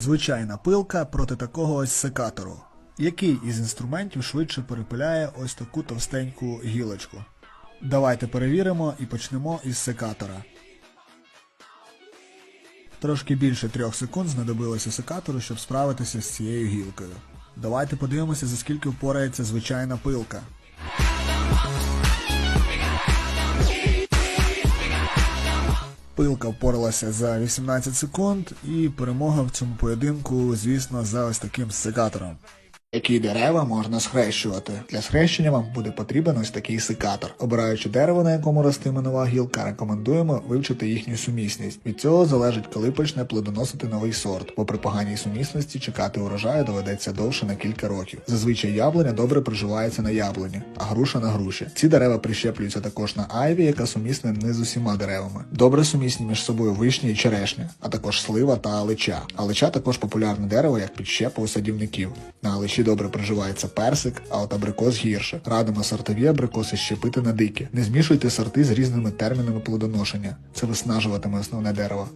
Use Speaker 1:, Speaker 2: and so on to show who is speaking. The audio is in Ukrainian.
Speaker 1: Звичайна пилка проти такого ось секатору. Який із інструментів швидше перепиляє ось таку товстеньку гілочку? Давайте перевіримо і почнемо із секатора. Трошки більше трьох секунд знадобилося секатору, щоб справитися з цією гілкою. Давайте подивимося, за скільки впорається звичайна пилка. Пилка впоралася за 18 секунд, і перемога в цьому поєдинку, звісно, за ось таким секатором. Які дерева можна схрещувати? Для схрещення вам буде потрібен ось такий секатор. Обираючи дерево, на якому ростиме нова гілка, рекомендуємо вивчити їхню сумісність. Від цього залежить, коли почне плодоносити новий сорт, бо при поганій сумісності чекати урожаю доведеться довше на кілька років. Зазвичай яблуня добре приживається на яблуні, а груша на груші. Ці дерева прищеплюються також на айві, яка сумісна не з усіма деревами. Добре сумісні між собою вишні і черешня, а також слива та алеча. Алеча також популярне дерево як підщепа у садівників. На алечі добре проживається персик, а от абрикос гірше. Радимо сортові абрикоси щепити на дикі. Не змішуйте сорти з різними термінами плодоношення. Це виснажуватиме основне дерево.